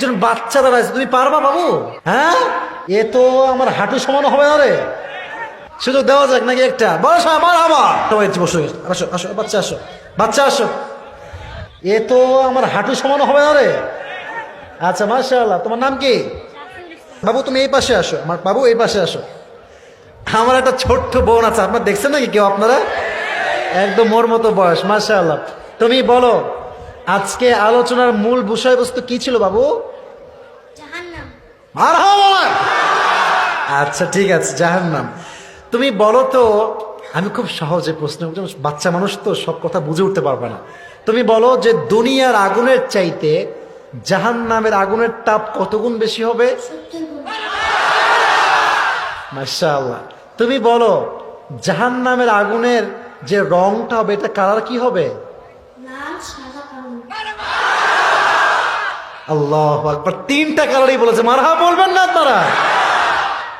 একজন বাচ্চা দাঁড়াইছে তুমি পারবা বাবু? হ্যাঁ? এ তো আমার হাঁটু সমান হবে না রে। সুযোগ দেওয়া যাক নাকি একটা? বয়স আমার আবার বসো, আসো আসো, বাচ্চা আসো বাচ্চা আসো। এ তো আমার হাঁটু সমান হবে না রে। আচ্ছা মাশাআল্লাহ, তোমার নাম কি? বাবু, তুমি এই পাশে আসো। আমার বাবু, এই পাশে আসো। আমার একটা ছোট্ট বোন আছে, আপনার দেখছেন নাকি কেউ আপনারা? একদম মোর মতো বয়স, মাশাআল্লাহ। তুমি বলো, আজকে আলোচনার মূল বিষয়বস্তু কি ছিল বাবু? আচ্ছা ঠিক আছে জাহান্নাম। তুমি বলো তো আমি খুব সহজে প্রশ্ন বাচ্চা মানুষ তো সব কথা বুঝে উঠতে পারবে না। তুমি বলো যে দুনিয়ার আগুনের চাইতে জাহান্নামের আগুনের তাপ কতগুণ বেশি হবে? সত্তর তুমি বলো জাহান্নামের আগুনের যে রংটা হবে এটা কালার কি হবে? আল্লাহ আকবার। তিনটা কালারই বলেছে। মারহা বলবেন না তারা।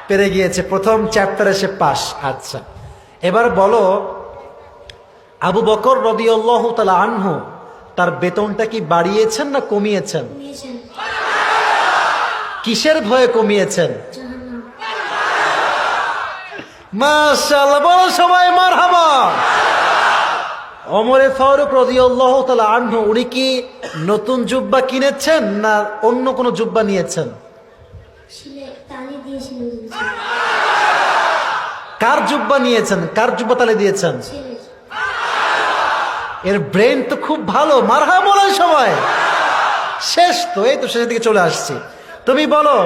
পেরে গিয়েছে। প্রথম চ্যাপ্টারে সে পাস আচ্ছা। এবার বলো আবু বকর রবি আল্লাহ তালা আনহু তার বেতনটা কি বাড়িয়েছেন না কমিয়েছেন? কিসের ভয়ে কমিয়েছেন? বলো সবাই মারহাবা। অমরে ফারুক রাদিয়াল্লাহু তাআলা আনহু উনি কি নতুন জুব্বা কিনেছেন না অন্য কোনো জুব্বা নিয়েছেন? কার জুব্বা নিয়েছেন? কার জুব্বা তালে দিয়েছেন? এর ব্রেন তো খুব ভালো মারহা বলেন সবাই। শেষ তো এই তো শেষের দিকে চলে আসছি। তুমি বলো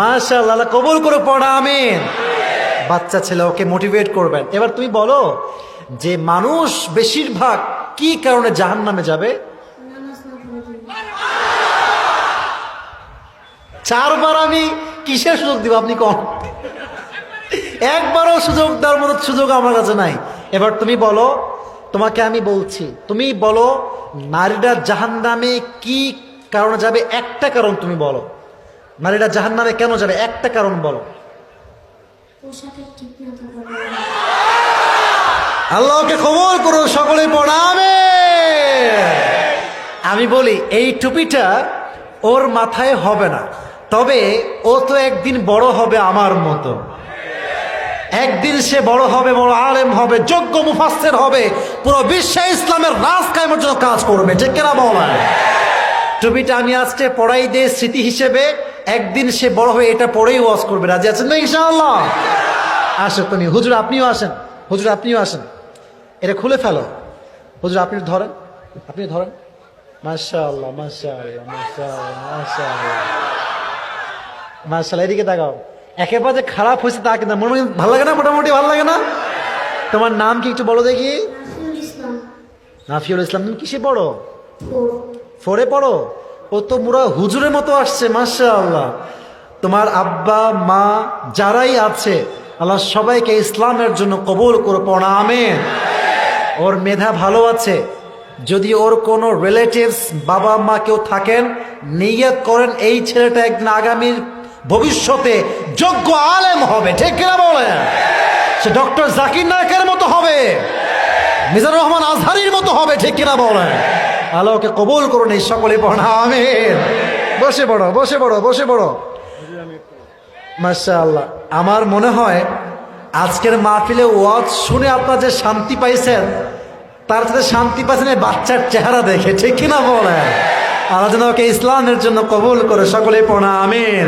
মাশাআল্লাহ আল্লাহ কবুল করে পড়া আমিন। বাচ্চা ছেলে ওকে মোটিভেট করবেন। এবার তুমি বলো যে মানুষ বেশিরভাগ কি কারণে জাহান নামে যাবে? চারবার আমি কিসের সুযোগ দিব আপনি কম? একবারও সুযোগ দেওয়ার মতো সুযোগ আমার কাছে নাই। এবার তুমি বলো, তোমাকে আমি বলছি, তুমি বলো, নারীরা জাহান নামে কি কারণে যাবে? একটা কারণ তুমি বলো। নারীরা জাহান নামে কেন যাবে? একটা কারণ বলো। আল্লাহকে খবর করো সকলে পড়াবে আমি বলি, এই টুপিটা ওর মাথায় হবে না, তবে ও তো একদিন বড় হবে আমার মতো একদিন সে বড় হবে, বড় আলেম হবে, যোগ্য মুফাসের হবে, পুরো বিশ্বে ইসলামের রাজ কায়েমের জন্য কাজ করবে, ঠিক কেনা বলা টুপিটা আমি আজকে পড়াই দিয়ে স্মৃতি হিসেবে, একদিন সে বড় হয়ে এটা পড়েই ওয়াজ করবে। রাজি আছেন না ইনশাআল্লাহ? আসো তুমি হুজুর আপনিও আসেন, হুজুর আপনিও আসেন। এটা খুলে ফেলো। হুজুর আপনি ধরেন। আপনি ধরেন। মাশাআল্লাহ মাশাআল্লাহ মাশাআল্লাহ মাশাআল্লাহ। মাশাআল্লাহ এদিকে তাকাও। একেবারে যে খারাপ হয়েছে তা কিন্তু মনে ভালো লাগে না? মোটামুটি ভালো লাগে না? তোমার নাম কি একটু বলো দেখি? নাফিউল ইসলাম। তুমি কিসে পড়ো? ফোরে। পড়ো? ও তো মুরা হুজুরের মতো আসছে মাশাআল্লাহ। তোমার আব্বা মা যারাই আছে আল্লাহ সবাইকে ইসলামের জন্য কবুল করে পড়া আমেন। ওর মেধা ভালো আছে। যদি ওর কোনো রিলেটিভস বাবা মা কেউ থাকেন, নিয়ত করেন এই ছেলেটা একদিন আগামীর ভবিষ্যতে যোগ্য আলেম হবে। ঠিক কিনা বলেন? সে ডক্টর জাকির নায়কের মতো হবে। মিজানুর রহমান আজহারির মতো হবে। ঠিক কিনা বলেন? আলোকে কবুল করুন এই সকলে পড়া। আমিন। বসে পড়ো বসে পড়ো বসে পড়ো। মাশাআল্লাহ। আমার মনে হয় আজকের মাহফিলে ওয়াজ শুনে আপনার যে শান্তি পাইছেন, তার সাথে শান্তি পাইছেন বাচ্চার চেহারা দেখে, ঠিক কিনা বলেন? আল্লাহ যেন ওকে ইসলামের জন্য কবুল করে সকলে পড়া আমিন।